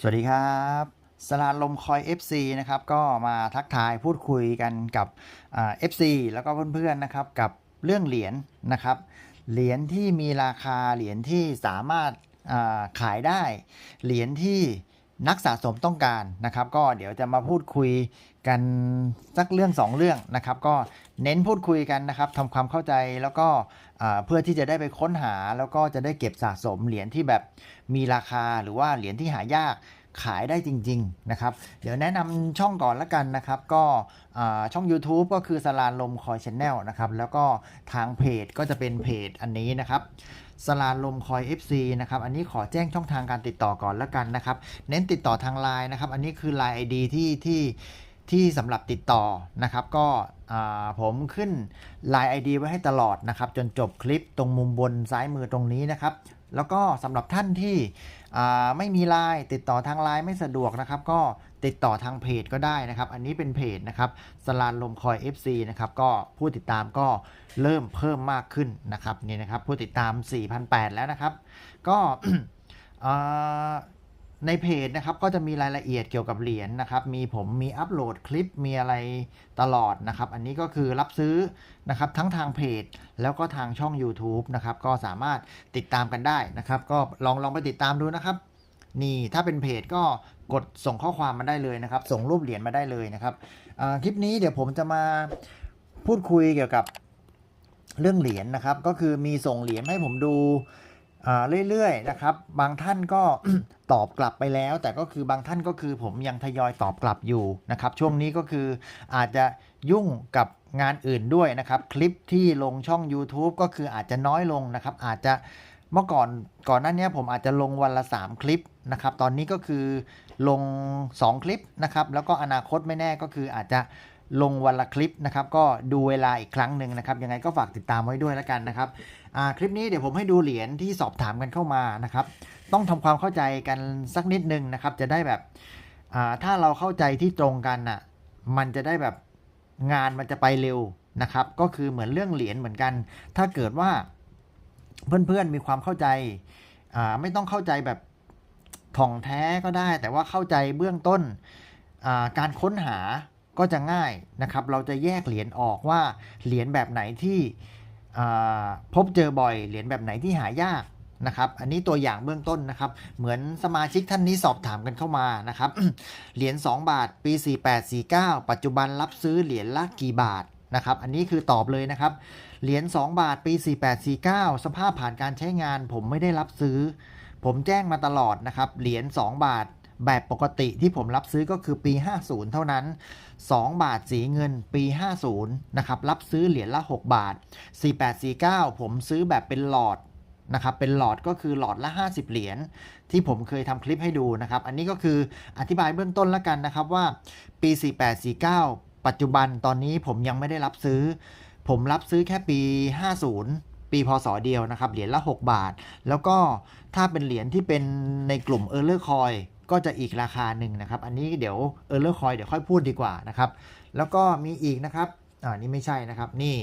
สวัสดีครับสลาลมคอย FC นะครับก็มาทักทายพูดคุยกันกับอ่า FC แล้วก็เพื่อนๆนะครับกับเรื่องเหรียญนะครับเหรียญที่มีราคาเหรียญที่สามารถขายได้ เหรียญที่นักสะสมต้องการนะครับ ก็เดี๋ยวจะมาพูดคุยกันสักเรื่องสองเรื่องนะครับ ก็ เน้นพูดคุยกันนะครับทำความเข้าใจแล้วก็เพื่อที่จะได้ไปค้นหาแล้วก็จะได้เก็บสะสมเหรียญที่แบบมีราคาหรือว่าเหรียญที่หายากขายได้จริง ๆ นะครับ เดี๋ยวแนะนำช่องก่อนละกันนะครับ ก็ช่อง YouTube ก็คือสลานลมคอยชแนลนะครับ แล้วก็ทางเพจก็จะเป็นเพจอันนี้นะครับสลานลมคอย FC นะครับ อันนี้ขอแจ้งช่องทางการติดต่อก่อนละกันนะครับ เน้นติดต่อทางไลน์นะครับ อันนี้คือ Line ID ที่ที่ ที่สำหรับติดต่อนะครับ ก็ผมขึ้น Line ID ไว้ให้ตลอดนะครับ จนจบคลิปตรงมุมบนซ้ายมือตรงนี้นะครับ แล้วก็สำหรับท่านที่ไม่มีไลน์ติดต่อทางไลน์ไม่สะดวกนะครับ ก็ติดต่อทางเพจก็ได้นะครับ อันนี้เป็นเพจนะครับสลานลมคอย FC นะครับก็ผู้ติดตามก็เริ่มเพิ่มมากขึ้นนะครับนี่นะครับผู้ติดตาม 4,800 แล้วนะครับ ก็ ในเพจนะครับก็จะมีรายละเอียดเกี่ยวกับเหรียญนะครับ มีผมมีอัปโหลดคลิปมีอะไรตลอดนะครับ อันนี้ก็คือรับซื้อนะครับทั้งทางเพจ แล้วก็ทางช่อง YouTube นะครับ ก็สามารถติดตามกันได้นะครับ ก็ลองลองไปติดตามดูนะครับ นี่ถ้าเป็นเพจก็กดส่งข้อความมาได้เลยนะครับ ส่งรูปเหรียญมาได้เลยนะครับคลิปนี้เดี๋ยวผมจะมาพูดคุยเกี่ยวกับเรื่องเหรียญนะครับ ก็คือมีส่งเหรียญให้ผมดูเรื่อยๆนะครับ บางท่านก็ ตอบกลับไปแล้ว แต่ก็คือบางท่านก็คือผมยังทยอยตอบกลับอยู่นะครับ ช่วงนี้ก็คืออาจจะยุ่งกับงานอื่นด้วยนะครับ คลิปที่ลงช่อง YouTube ก็คืออาจจะน้อยลงนะครับ อาจจะเมื่อก่อนก่อนหน้านี้ผมอาจจะลงวันละ 3 คลิปนะครับ ตอนนี้ก็คือลง 2 คลิปนะครับ แล้วก็อนาคตไม่แน่ก็คืออาจจะลงวันละคลิปนะครับ ก็ดูเวลาอีกครั้งหนึ่งนะครับ ยังไงก็ฝากติดตามไว้ด้วยแล้วกันนะครับ คลิปนี้เดี๋ยวผมให้ดูเหรียญที่สอบถามกันเข้ามานะครับ ต้องทำความเข้าใจกันสักนิดนึงนะครับ จะได้แบบถ้าเราเข้าใจที่ตรงกันน่ะมันจะได้แบบงานมันจะไปเร็วนะครับ ก็คือเหมือนเรื่องเหรียญเหมือนกัน ถ้าเกิดว่าเพื่อนๆมีความเข้าใจไม่ต้องเข้าใจแบบถ่องแท้ก็ได้ แต่ว่าเข้าใจเบื้องต้นการค้นหาก็จะง่ายนะครับ เราจะแยกเหรียญออกว่าเหรียญแบบไหนที่ พบเจอบ่อยเหรียญแบบไหนที่หายากนะครับ อันนี้ตัวอย่างเบื้องต้นนะครับ เหมือนสมาชิกท่านนี้สอบถามกันเข้ามานะครับ เหรียญ2บาทปี 4849 ปัจจุบันรับซื้อเหรียญละกี่บาทนะครับ อันนี้คือตอบเลยนะครับ เหรียญ2บาทปี 4849 สภาพผ่านการใช้งานผมไม่ได้รับซื้อ ผมแจ้งมาตลอดนะครับ เหรียญ2บาท แบบปกติที่ผมรับซื้อก็คือปี 50 เท่านั้น 2 บาทสีเงินปี 50 นะครับ รับซื้อเหรียญละ 6 บาท 4849 ผมซื้อแบบเป็นหลอดนะครับ เป็นหลอดก็คือหลอดละ 50 เหรียญที่ผมเคยทำคลิปให้ดูนะครับ อันนี้ก็คืออธิบายเบื้องต้นแล้วกันนะครับว่าปี 4849 ปัจจุบันตอนนี้ผมยังไม่ได้รับซื้อ ผมรับซื้อแค่ปี 50ปีพศเดียวนะครับ เหรียญละ 6 บาท แล้วก็ถ้าเป็นเหรียญที่เป็นในกลุ่ม e a r l e r Coin ก็จะอีกราคาหนึ่งนะครับ อันนี้เดี๋ยว e a r l e r Coin เดี๋ยวค่อยพูดดีกว่านะครับ แล้วก็มีอีกนะครับอ่านี่ไม่ใช่นะครับนี่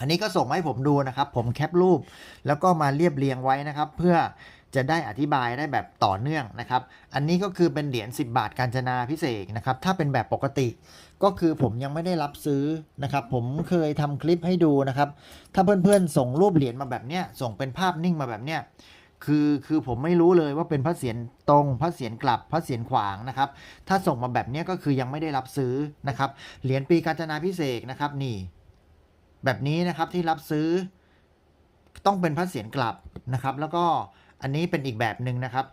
อันนี้ก็ส่งมาให้ผมดูนะครับ ผมแคปรูป แล้วก็มาเรียบเรียงไว้นะครับ เพื่อจะได้อธิบายได้แบบต่อเนื่องนะครับ อันนี้ก็คือเป็นเหรียญ10 บาทการจนาพิเศษนะครับ ถ้าเป็นแบบปกติ ก็คือผมยังไม่ได้รับซื้อนะครับ ผมเคยทำคลิปให้ดูนะครับ ถ้าเพื่อนๆส่งรูปเหรียญมาแบบเนี้ย ส่งเป็นภาพนิ่งมาแบบเนี้ย คือคือผมไม่รู้เลยว่าเป็นพระเศียรตรงพระเศียรกลับพระเศียรขวางนะครับ ถ้าส่งมาแบบนี้ก็คือยังไม่ได้รับซื้อนะครับเหรียญปีกาญจนาพิเศษนะครับนี่ แบบนี้นะครับที่รับซื้อ ต้องเป็นพระเศียรกลับนะครับ แล้วก็อันนี้เป็นอีกแบบหนึ่งนะครับ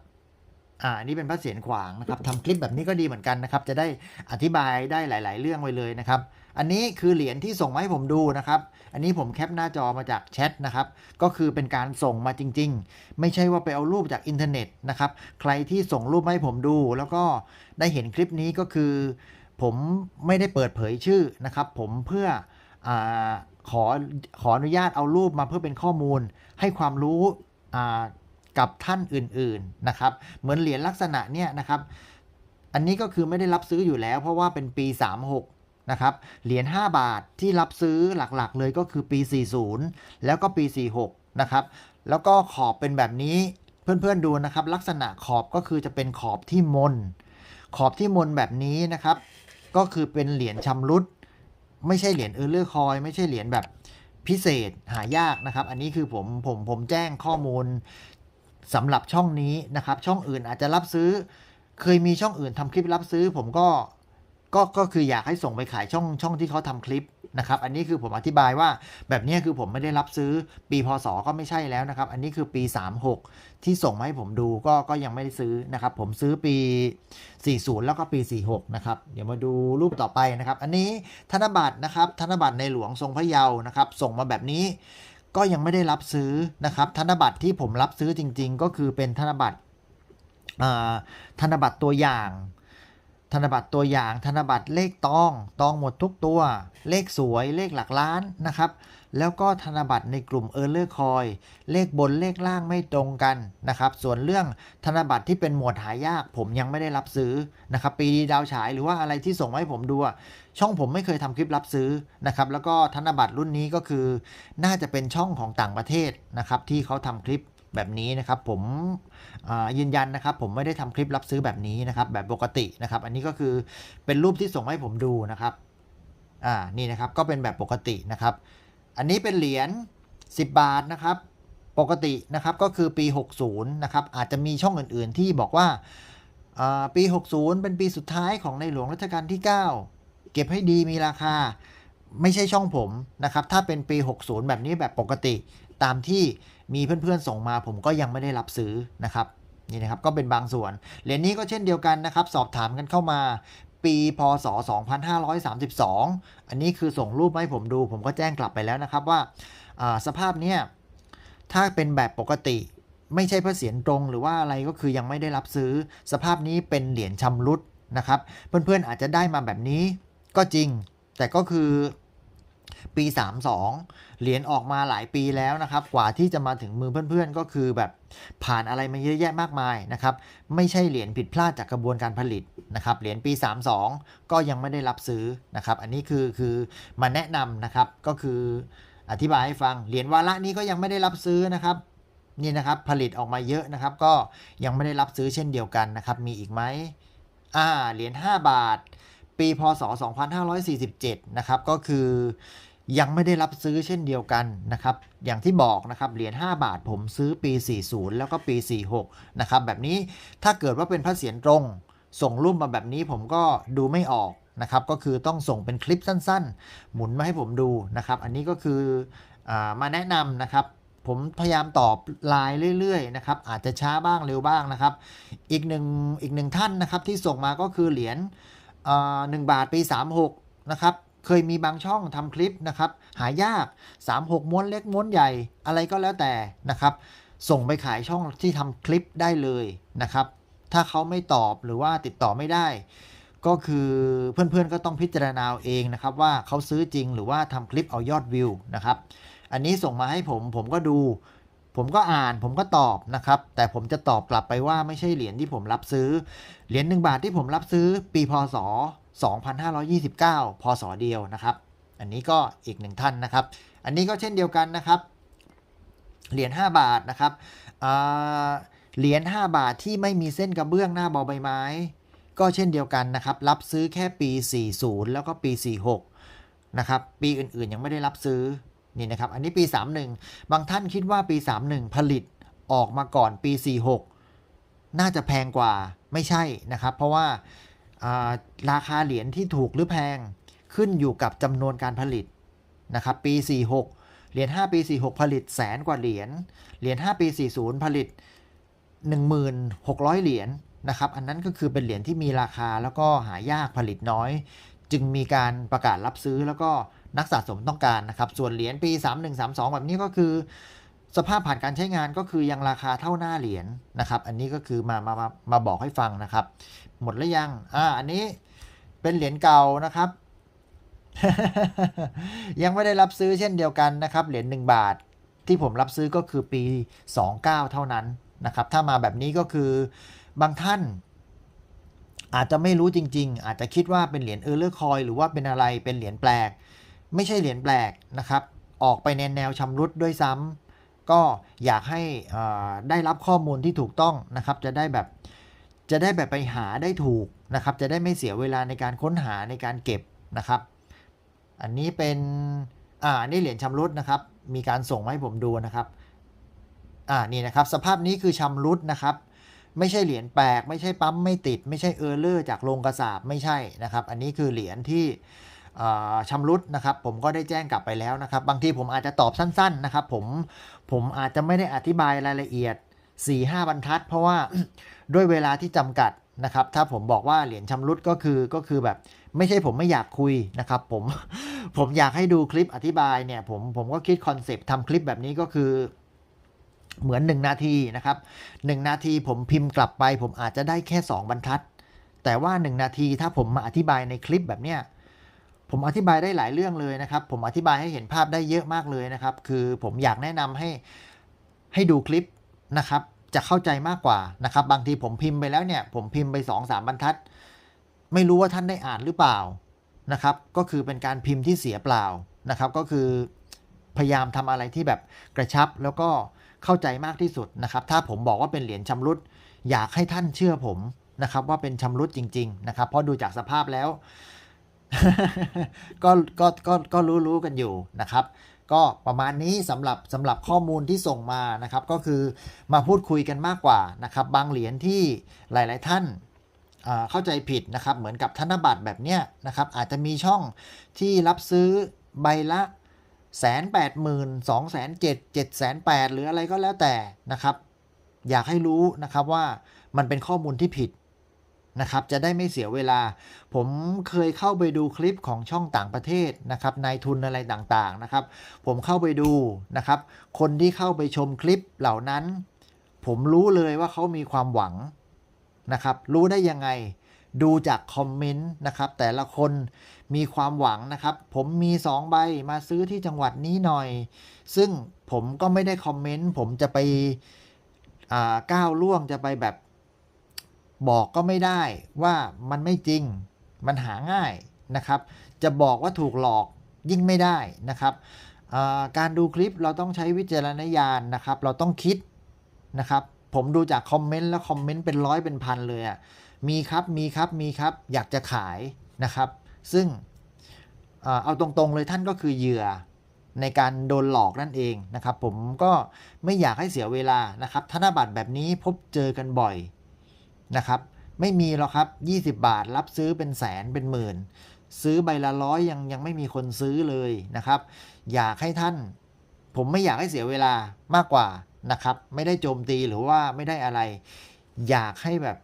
อ่าอันนี้เป็นพระเศียรขวางนะครับทำคลิปแบบนี้ก็ดีเหมือนกันนะครับ จะได้อธิบายได้หลาย ๆ เรื่องไว้เลยนะครับ อันนี้คือเหรียญที่ส่งมาให้ผมดูนะครับ อันนี้ผมแคปหน้าจอมาจากแชทนะครับ ก็คือเป็นการส่งมาจริง ๆ ไม่ใช่ว่าไปเอารูปจากอินเทอร์เน็ตนะครับ ใครที่ส่งรูปมาให้ผมดู แล้วก็ได้เห็นคลิปนี้ก็คือ ผมไม่ได้เปิดเผยชื่อนะครับ ผมเพื่ออขอขออนุญาตเอารูปมาเพื่อเป็นข้อมูล ให้ความรู้กับท่านอื่น ๆนะครับ เหมือนเหรียญลักษณะเนี้ยนะครับ อันนี้ก็คือไม่ได้รับซื้ออยู่แล้ว เพราะว่าเป็นปี 36 นะครับ เหรียญ 5 บาทที่รับซื้อหลักๆ เลยก็คือปี 40 แล้วก็ปี 46 นะครับ แล้วก็ขอบเป็นแบบนี้เพื่อนๆดูนะครับ ลักษณะขอบก็คือจะเป็นขอบที่มน ขอบที่มนแบบนี้นะครับ ก็คือเป็นเหรียญชำรุด ไม่ใช่เหรียญเออร์เลอร์คอย ไม่ใช่เหรียญแบบพิเศษหายากนะครับ อันนี้คือผมผมผมแจ้งข้อมูลสำหรับช่องนี้นะครับ ช่องอื่นอาจจะรับซื้อ เคยมีช่องอื่นทำคลิปรับซื้อ ผมก็ ก็ก็คืออยากให้ส่งไปขายช่องช่องที่เขาทำคลิปนะครับ อันนี้คือผมอธิบายว่าแบบนี้คือผมไม่ได้รับซื้อปีพศก็ไม่ใช่แล้วนะครับ อันนี้คือปี 36 ที่ส่งมาให้ผมดูก็ก็ยังไม่ได้ซื้อนะครับ ผมซื้อปี 40 แล้วก็ปี 46 นะครับ เดี๋ยวมาดูรูปต่อไปนะครับ อันนี้ธนบัตรนะครับ ธนบัตรในหลวงทรงพระเยาว์นะครับ ส่งมาแบบนี้ก็ยังไม่ได้รับซื้อนะครับ ธนบัตรที่ผมรับซื้อจริง ๆ ก็คือเป็นธนบัตรธนบัตรตัวอย่าง ธนบัตรตัวอย่าง ธนบัตรเลขตอง ตองหมดทุกตัว เลขสวยเลขหลักล้านนะครับ แล้วก็ธนบัตรในกลุ่มเออร์เลอร์คอยเลขบนเลขล่างไม่ตรงกันนะครับ ส่วนเรื่องธนบัตรที่เป็นหมวดหายาก ผมยังไม่ได้รับซื้อนะครับ ปีดีดาวฉายหรือว่าอะไรที่ส่งมาให้ผมดูช่องผมไม่เคยทำคลิปรับซื้อนะครับ แล้วก็ธนบัตรรุ่นนี้ก็คือ น่าจะเป็นช่องของต่างประเทศนะครับที่เขาทำคลิป แบบนี้นะครับ ผมยืนยันนะครับ ผมไม่ได้ทำคลิปรับซื้อแบบนี้นะครับ แบบปกตินะครับ อันนี้ก็คือเป็นรูปที่ส่งมาให้ผมดูนะครับอ่านี่นะครับก็เป็นแบบปกตินะครับ อันนี้เป็นเหรียญ10 บาทนะครับ ปกตินะครับก็คือปี 60นะครับอาจจะมีช่องอื่นๆที่บอกว่าอ่าปี 60 เป็นปีสุดท้ายของในหลวงรัชกาลที่ 9 เก็บให้ดีมีราคา ไม่ใช่ช่องผมนะครับ ถ้าเป็นปี 60 แบบนี้แบบปกติ ตามที่มีเพื่อนๆส่งมาผมก็ยังไม่ได้รับซื้อนะครับนี่นะครับก็เป็นบางส่วนเหรียญนี้ก็เช่นเดียวกันนะครับ สอบถามกันเข้ามาปีพศ 2532 อันนี้คือส่งรูปมาให้ผมดู ผมก็แจ้งกลับไปแล้วนะครับว่าาสภาพเนี้ยถ้าเป็นแบบปกติไม่ใช่พระเศียรตรงหรือว่าอะไรก็คือยังไม่ได้รับซื้อ สภาพนี้เป็นเหรียญชำรุดนะครับ เพื่อนๆอาจจะได้มาแบบนี้ก็จริง แต่ก็คือ ปี 32 เหรียญออกมาหลายปีแล้วนะครับ กว่าที่จะมาถึงมือเพื่อนๆ ก็คือแบบผ่านอะไรมาเยอะแยะมากมายนะครับ ไม่ใช่เหรียญผิดพลาดจากกระบวนการผลิตนะครับ เหรียญปี 32 ก็ยังไม่ได้รับซื้อนะครับ อันนี้คือคือมาแนะนำนะครับ ก็คืออธิบายให้ฟัง เหรียญวาระนี้ก็ยังไม่ได้รับซื้อนะครับนี่นะครับผลิตออกมาเยอะนะครับ ก็ยังไม่ได้รับซื้อเช่นเดียวกันนะครับ มีอีกไหมอ่าเหรียญ5บาท ปีพศ 2547 นะครับ ก็คือยังไม่ได้รับซื้อเช่นเดียวกันนะครับ อย่างที่บอกนะครับ เหรียญ5บาทผมซื้อปี 40 แล้วก็ปี 46 นะครับ แบบนี้ถ้าเกิดว่าเป็นพระเศียรตรง ส่งรูปมาแบบนี้ผมก็ดูไม่ออกนะครับ ก็คือต้องส่งเป็นคลิปสั้นๆ หมุนมาให้ผมดูนะครับ อันนี้ก็คืออมาแนะนำนะครับ ผมพยายามตอบไลน์เรื่อยๆนะครับ อาจจะช้าบ้างเร็วบ้างนะครับ อีกหนึ่งอีกหนึ่งท่านนะครับที่ส่งมาก็คือเหรียญ หนึ่งบาทปี 36 นะครับ เคยมีบางช่องทำคลิปนะครับ หายาก 36 ม้วนเล็กม้วนใหญ่อะไรก็แล้วแต่นะครับ ส่งไปขายช่องที่ทำคลิปได้เลยนะครับ ถ้าเขาไม่ตอบหรือว่าติดต่อไม่ได้ ก็คือเพื่อนๆก็ต้องพิจารณาเอาเองนะครับ ว่าเขาซื้อจริงหรือว่าทำคลิปเอายอดวิวนะครับ อันนี้ส่งมาให้ผมผมก็ดู ผมก็อ่านผมก็ตอบนะครับ แต่ผมจะตอบกลับไปว่าไม่ใช่เหรียญที่ผมรับซื้อ เหรียญหนึ่งบาทที่ผมรับซื้อปีพศ 2529 พศเดียวนะครับ อันนี้ก็อีกหนึ่งท่านนะครับ อันนี้ก็เช่นเดียวกันนะครับ เหรียญ5บาทนะครับอ่าเหรียญ5บาทที่ไม่มีเส้นกระเบื้องหน้าบอใบไม้ ก็เช่นเดียวกันนะครับ รับซื้อแค่ปี 40 แล้วก็ปี 46นะครับปีอื่นๆยังไม่ได้รับซื้อ นี่นะครับ อันนี้ปี 31 บางท่านคิดว่าปี 31 ผลิตออกมาก่อนปี 46 น่าจะแพงกว่าไม่ใช่นะครับ เพราะว่าาราคาเหรียญที่ถูกหรือแพงขึ้นอยู่กับจำนวนการผลิตนะครับปี 46 เหรียญ5ปี 46 ผลิตแสนกว่าเหรียญเหรียญ5ปี 40 ผลิต 1,600 เหรียญนะครับอันนั้นก็คือเป็นเหรียญที่มีราคาแล้วก็หายากผลิตน้อย จึงมีการประกาศรับซื้อแล้วก็ นักสะสมต้องการนะครับ ส่วนเหรียญปี 3132 แบบนี้ก็คือ สภาพผ่านการใช้งานก็คือยังราคาเท่าหน้าเหรียญนะครับ อันนี้ก็คือมามามามาบอกให้ฟังนะครับ หมดแล้วยังอ่าอันนี้เป็นเหรียญเก่านะครับ ยังไม่ได้รับซื้อเช่นเดียวกันนะครับ เหรียญ1บาทที่ผมรับซื้อก็คือปี 29 เท่านั้นนะครับ ถ้ามาแบบนี้ก็คือบางท่านอาจจะไม่รู้จริง ๆ อาจจะคิดว่าเป็นเหรียญเออร์เลอร์คอยหรือว่าเป็นอะไรเป็นเหรียญแปลก ไม่ใช่เหรียญแปลกนะครับ ออกไปในแนวชำรุดด้วยซ้ก็อยากให้ได้รับข้อมูลที่ถูกต้องนะครับ จะได้แบบจะได้แบบไปหาได้ถูกนะครับ จะได้ไม่เสียเวลาในการค้นหาในการเก็บนะครับ อันนี้เป็นอ่าอันนี้เหรียญชำรุดนะครับ มีการส่งมาให้ผมดูนะครับอ่านี่นะครับสภาพนี้คือชำรุดนะครับ ไม่ใช่เหรียญแปลก ไม่ใช่ปั๊มไม่ติด ไม่ใช่เออร์เลอร์จากโรงกระสาบไม่ใช่นะครับ อันนี้คือเหรียญที่ ชำรุดนะครับผมก็ได้แจ้งกลับไปแล้วนะครับ บางทีผมอาจจะตอบสั้นๆนะครับผมผมอาจจะไม่ได้อธิบายรายละเอียด 4-5 บรรทัด เพราะว่าด้วยเวลาที่จำกัดนะครับถ้าผมบอกว่าเหรียญชำรุดก็คือก็คือแบบไม่ใช่ผมไม่อยากคุยนะครับผมผมอยากให้ดูคลิปอธิบายเนี่ยผมผมก็คิดคอนเซปต์ทำคลิปแบบนี้ก็คือเหมือน 1 นาทีนะครับ1นาทีผมพิมพ์กลับไป ผมอาจจะได้แค่ 2 บรรทัด แต่ว่า 1 นาทีถ้าผมมาอธิบายในคลิปแบบเนี้ย ผมอธิบายได้หลายเรื่องเลยนะครับ ผมอธิบายให้เห็นภาพได้เยอะมากเลยนะครับ คือผมอยากแนะนำให้ให้ดูคลิปนะครับ จะเข้าใจมากกว่านะครับ บางทีผมพิมพ์ไปแล้วเนี่ย ผมพิมพ์ไป2-3บรรทัด ไม่รู้ว่าท่านได้อ่านหรือเปล่านะครับ ก็คือเป็นการพิมพ์ที่เสียเปล่านะครับ ก็คือพยายามทำอะไรที่แบบกระชับแล้วก็เข้าใจมากที่สุดนะครับ ถ้าผมบอกว่าเป็นเหรียญชำรุด อยากให้ท่านเชื่อผมนะครับ ว่าเป็นชำรุดจริง ๆ นะครับ เพราะดูจากสภาพแล้ว ก็ก็ก็ก็รู้รู้กันอยู่นะครับ ก็ประมาณนี้สำหรับสำหรับข้อมูลที่ส่งมานะครับ ก็คือมาพูดคุยกันมากกว่านะครับ บางเหรียญที่หลาย ๆ ท่านเข้าใจผิดนะครับ เหมือนกับธนบัตรแบบเนี้ยนะครับ อาจจะมีช่องที่รับซื้อใบละแสนแปดหมื่นสองแสนเจ็ดเจ็ดแสนแปดหรืออะไรก็แล้วแต่นะครับ อยากให้รู้นะครับว่ามันเป็นข้อมูลที่ผิด นะครับ จะได้ไม่เสียเวลา ผมเคยเข้าไปดูคลิปของช่องต่างประเทศนะครับนายทุนอะไรต่างๆนะครับ ผมเข้าไปดูนะครับ คนที่เข้าไปชมคลิปเหล่านั้น ผมรู้เลยว่าเขามีความหวังนะครับ รู้ได้ยังไงดูจากคอมเมนต์นะครับ แต่ละคนมีความหวังนะครับ ผมมี 2 ใบมาซื้อที่จังหวัดนี้หน่อย ซึ่งผมก็ไม่ได้คอมเมนต์ผมจะไปก้าวล่วงจะไปแบบ บอกก็ไม่ได้ว่ามันไม่จริง มันหาง่ายนะครับ จะบอกว่าถูกหลอกยิ่งไม่ได้นะครับ การดูคลิปเราต้องใช้วิจารณญาณนะครับ เราต้องคิดนะครับ ผมดูจากคอมเมนต์แล้วคอมเมนต์เป็นร้อยเป็นพันเลยอะ่ะ มีครับ มีครับ มีครับ อยากจะขายนะครับ ซึ่งเอ่อเอาตรงๆเลยท่านก็คือเหยื่อในการโดนหลอกนั่นเองนะครับ ผมก็ไม่อยากให้เสียเวลานะครับ ธนบัตรแบบนี้พบเจอกันบ่อย นะครับ ไม่มีหรอกครับ 20 บาทรับซื้อเป็นแสนเป็นหมื่น ซื้อใบละร้อยยังยังไม่มีคนซื้อเลยนะครับ อยากให้ท่าน ผมไม่อยากให้เสียเวลามากกว่านะครับ ไม่ได้โจมตีหรือว่าไม่ได้อะไร อยากให้แบบ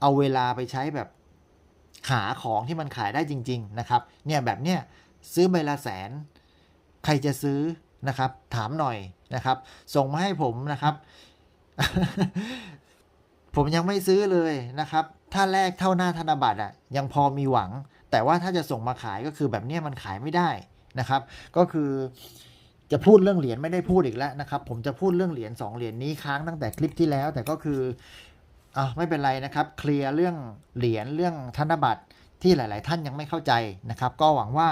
เอาเวลาไปใช้แบบหาของที่มันขายได้จริง ๆ นะครับ เนี่ยแบบเนี้ยซื้อใบละแสน ใครจะซื้อนะครับ ถามหน่อยนะครับ ส่งมาให้ผมนะครับ ผมยังไม่ซื้อเลยนะครับ ถ้าแลกเท่าหน้าธนบัตรอะยังพอมีหวัง แต่ว่าถ้าจะส่งมาขายก็คือแบบนี้มันขายไม่ได้นะครับ ก็คือจะพูดเรื่องเหรียญไม่ได้พูดอีกแล้วนะครับ ผมจะพูดเรื่องเหรียญ2เหรียญนี้ค้างตั้งแต่คลิปที่แล้ว แต่ก็คืออะไม่เป็นไรนะครับ เคลียร์เรื่องเหรียญเรื่องธนบัตรที่หลาย ๆ ท่านยังไม่เข้าใจนะครับ ก็หวังว่า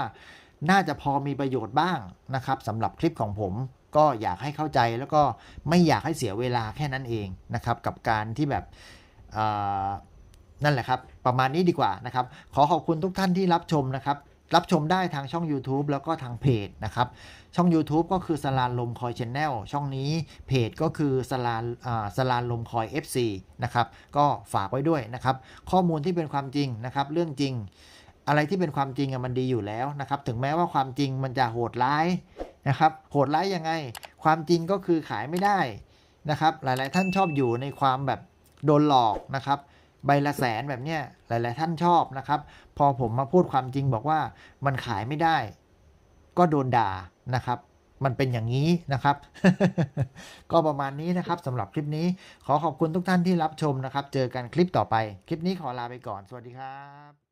น่าจะพอมีประโยชน์บ้างนะครับสำหรับคลิปของผม ก็อยากให้เข้าใจแล้วก็ไม่อยากให้เสียเวลาแค่นั้นเองนะครับกับการที่แบบนั่นแหละครับ ประมาณนี้ดีกว่านะครับ ขอขอบคุณทุกท่านที่รับชมนะครับรับชมได้ทางช่อง YouTube แล้วก็ทางเพจนะครับ ช่อง YouTube ก็คือสลานลมคอยชแนลช่องนี้เพจก็คือสลานอ่าสลานลมคอย FC นะครับ ก็ฝากไว้ด้วยนะครับ ข้อมูลที่เป็นความจริงนะครับ เรื่องจริง อะไรที่เป็นความจริงอะมันดีอยู่แล้วนะครับ ถึงแม้ว่าความจริงมันจะโหดร้ายนะครับ โหดร้ายยังไง ความจริงก็คือขายไม่ได้นะครับ หลาย ๆ ท่านชอบอยู่ในความแบบโดนหลอกนะครับ ใบละแสนแบบเนี้ยหลาย ๆ ท่านชอบนะครับ พอผมมาพูดความจริงบอกว่ามันขายไม่ได้ ก็โดนด่านะครับมันเป็นอย่างนี้นะครับ ก็ประมาณนี้นะครับสำหรับคลิปนี้ ขอขอบคุณทุกท่านที่รับชมนะครับ เจอกันคลิปต่อไป คลิปนี้ขอลาไปก่อน สวัสดีครับ